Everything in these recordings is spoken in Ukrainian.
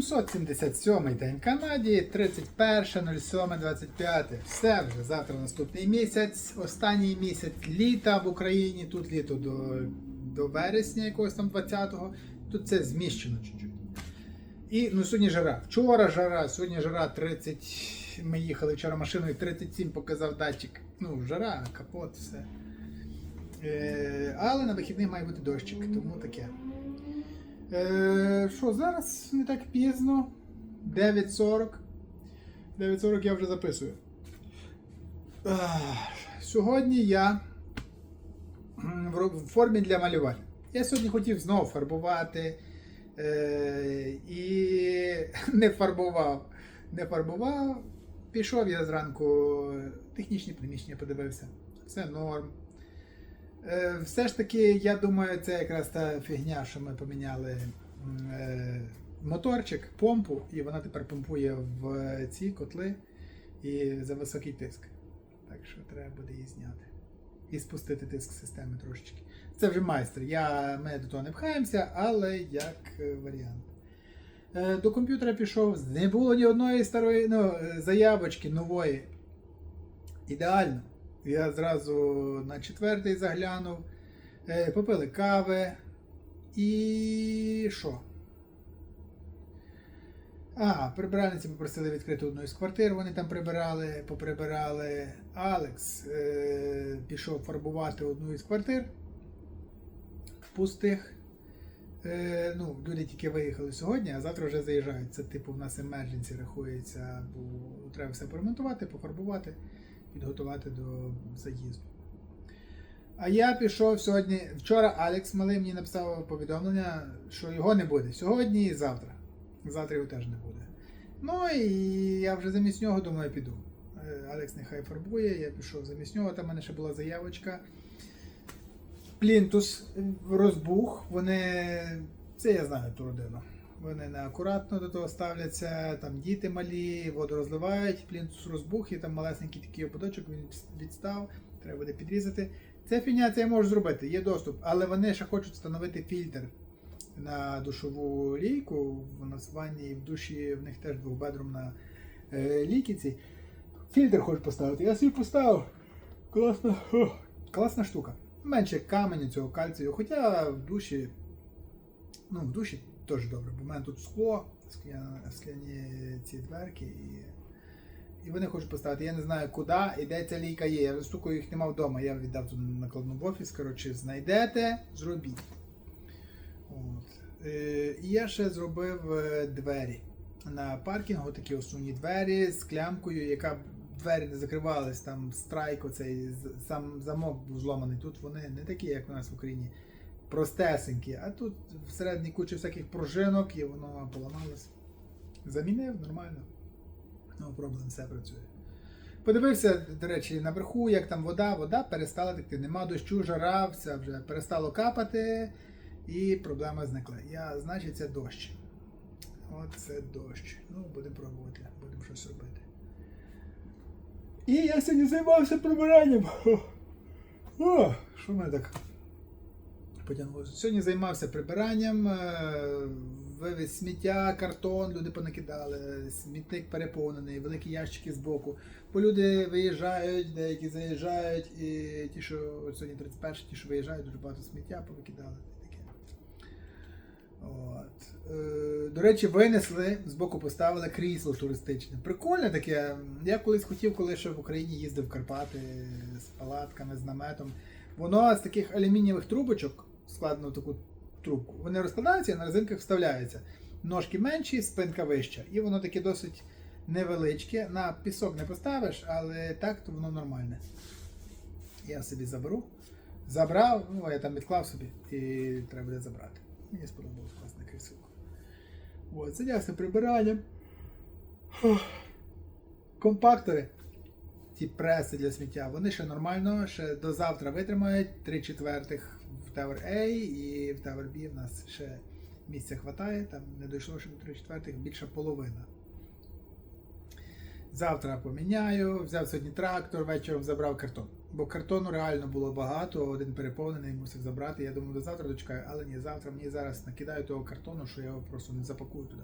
777 день Канаді, 31.07.25. Все вже завтра наступний місяць, останній місяць літа в Україні. Тут літо до, до вересня, якогось там 20-го. Тут це зміщено чуть-чуть. І ну сьогодні жара. Вчора жара, сьогодні жара 30. Ми їхали вчора машиною 37 показав датчик. Ну, жара, капот, все. Е, але на вихідних має бути дощик, тому таке. Е, що, зараз не так пізно. 9.40. 9.40 я вже записую. Ах, Сьогодні я в формі для малювання. Я сьогодні хотів знову фарбувати. Е, і не фарбував. Не фарбував. Пішов я зранку технічні приміщення подивився. Все норм. Е, все ж таки, я думаю, це якраз та фігня, що ми поміняли е, моторчик, помпу, і вона тепер помпує в ці котли і за високий тиск. Так що треба буде її зняти. І спустити тиск системи трошечки. Це вже майстер. Я, ми до того не пхаємося, але як е, варіант. Е, До комп'ютера пішов, не було ні одної старої ну, е, заявочки нової. Ідеально. Я зразу на четвертий заглянув, е, попили кави. І що? А, прибиральниці попросили відкрити одну із квартир, вони там прибирали, поприбирали. Алекс е, пішов фарбувати одну із квартир пустих. Е, ну, люди тільки виїхали сьогодні, а завтра вже заїжджають. Це типу в нас emergency рахується, бо треба все поремонтувати, пофарбувати, підготувати до заїзду. А я пішов сьогодні. Вчора Алекс малий мені написав повідомлення, що його не буде сьогодні і завтра. Завтра його теж не буде. Ну і я вже замість нього думаю, піду. Е, Алекс нехай фарбує, я пішов замість нього. Там в мене ще була заявочка. Плінтус розбух. Вони. Це я знаю ту родину. Вони неакуратно до того ставляться, там діти малі, воду розливають, плінтус розбух, і там малесенький такий ободочок, він відстав, треба буде підрізати. Це фігня, це я можу зробити, є доступ, але вони ще хочуть встановити фільтр на душову лійку. В нас в ванні і в душі в них теж двохбедрумна е, лікіці. Фільтр хочуть поставити. Я собі поставив. Класна, класна штука. Менше каменю цього кальцію. Хоча в душі, ну, в душі теж добре, бо в мене тут скло, скляні, ці дверки. І, і вони хочуть поставити. Я не знаю куди і де ця лійка є. Я стукаю їх нема вдома. Я віддав тут накладну в офіс. Коротше, знайдете, зробіть. От. Е, і я ще зробив е, двері на паркінгу, такі основні двері з клямкою, яка двері не закривались, там страйк, оцей сам замок був зломаний. Тут вони не такі, як у нас в Україні, простесенькі, а тут всередині куча всяких пружинок і воно поламалось. Замінив нормально. No problem, все працює. Подивився, до речі, наверху, як там вода, вода перестала текти. Нема дощу, жара, все вже перестало капати, і проблема зникла. Я, значить, це дощ. От це дощ. Ну, будемо пробувати, будемо щось робити. І я сьогодні займався прибиранням. О, що мене так потягнулося? Сьогодні займався прибиранням, е, вивіз сміття, картон, люди понакидали, смітник переповнений, великі ящики збоку. Бо люди виїжджають, деякі заїжджають, і ті, що сьогодні 31, ті, що виїжджають, дуже багато сміття повикидали. От. Е, до речі, винесли, збоку поставили крісло туристичне. Прикольне таке. Я колись хотів, коли ще в Україні їздив в Карпати з палатками, з наметом. Воно з таких алюмінієвих трубочок, складено в таку трубку, вони розкладаються і на резинках вставляються. Ножки менші, спинка вища. І воно таке досить невеличке. На пісок не поставиш, але так то воно нормальне. Я собі заберу. Забрав, ну я там відклав собі і треба буде забрати. Мені сподобалось класне кріселко. От, зайнявся прибиранням. Компактори, ті преси для сміття, вони ще нормально, ще до завтра витримають 3 четвертих Tower A і в Tower B в нас ще місця хватає, там не дійшло ще до 3 четвертих, більша половина. Завтра поміняю, взяв сьогодні трактор, вечором забрав картон. Бо картону реально було багато, один переповнений, мусив забрати. Я думаю, до завтра дочекаю, але ні, завтра мені зараз накидають того картону, що я його просто не запакую туди.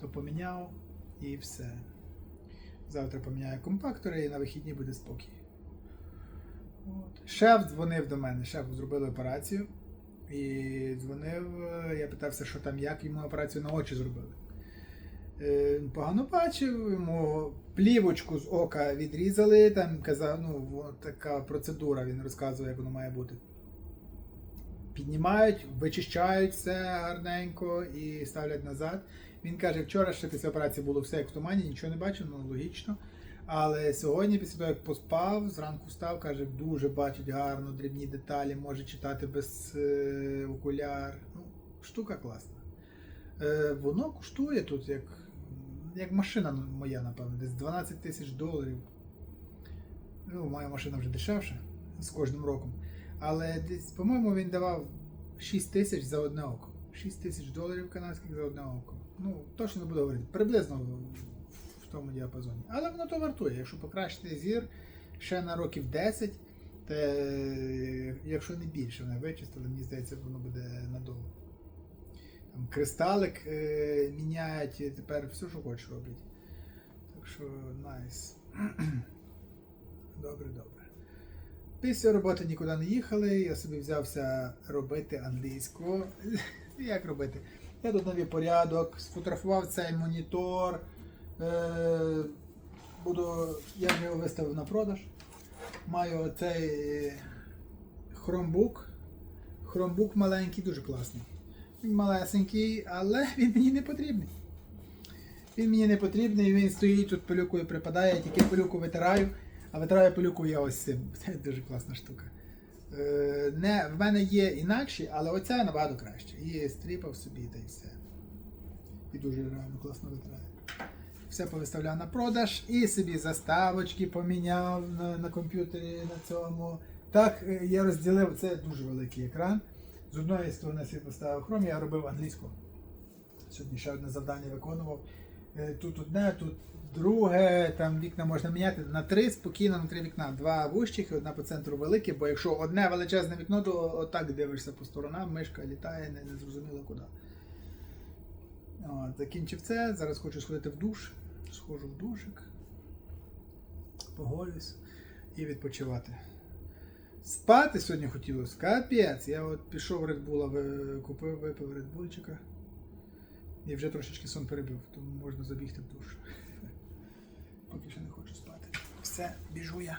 то поміняв і все. Завтра поміняю компактори і на вихідні буде спокій. Шеф дзвонив до мене, шеф зробили операцію. І дзвонив, е, я питався, що там, як йому операцію на очі зробили. Е, Погано бачив, йому плівочку з ока відрізали, там казав, ну, така процедура, він розказує, як воно має бути. Піднімають, вичищають все гарненько і ставлять назад. Він каже, вчора ще після операції було все як в тумані, нічого не бачив, ну логічно. Але сьогодні, після того, як поспав, зранку встав, каже, дуже бачить гарно, дрібні деталі, може читати без е, окуляр. Ну, штука класна. Е, воно коштує тут як, як машина моя, напевно, десь 12 тисяч доларів. Ну, моя машина вже дешевша з кожним роком. Але десь, по-моєму, він давав 6 тисяч за одне око. 6 тисяч доларів канадських за одне око. Ну, точно не буду говорити. Приблизно в- тому діапазоні. Але воно то вартує. Якщо покращити зір ще на років 10, то якщо не більше, вони вичистили, мені здається, воно буде надовго. Там кристалик е, міняють, тепер все, що хочеш роблять. Так що найс. Добре, добре. Після роботи нікуди не їхали, я собі взявся робити англійську. Як робити? Я тут навів порядок, сфотографував цей монітор. Е, буду, я вже його виставив на продаж. Маю цей Chromebook. Chromebook маленький, дуже класний. Він малесенький, але він мені не потрібний. Він мені не потрібний, він стоїть тут пилюкою припадає, я тільки пилюку витираю, а витираю пилюку я ось цим. Це дуже класна штука. Е, не, в мене є інакші, але оця набагато краще. Її стріпав собі та й все. І дуже реально класно витирає. Все повиставляв на продаж і собі заставочки поміняв на, на комп'ютері на цьому. Так, е, я розділив, це дуже великий екран. З одної сторони собі поставив Chrome, я робив англійську. Сьогодні ще одне завдання виконував. Е, Тут одне, тут друге, там вікна можна міняти на три, спокійно на три вікна. Два вущих і одна по центру велике, бо якщо одне величезне вікно, то отак дивишся по сторонам, мишка літає, не, не зрозуміло куди. От, закінчив це, зараз хочу сходити в душ. Схожу в душик, поголюсь і відпочивати. Спати сьогодні хотілося. Капець. Я от пішов Red Bull, купив, випив Red. І вже трошечки сон перебив, тому можна забігти в душ. Поки ще не хочу спати. Все, біжу я.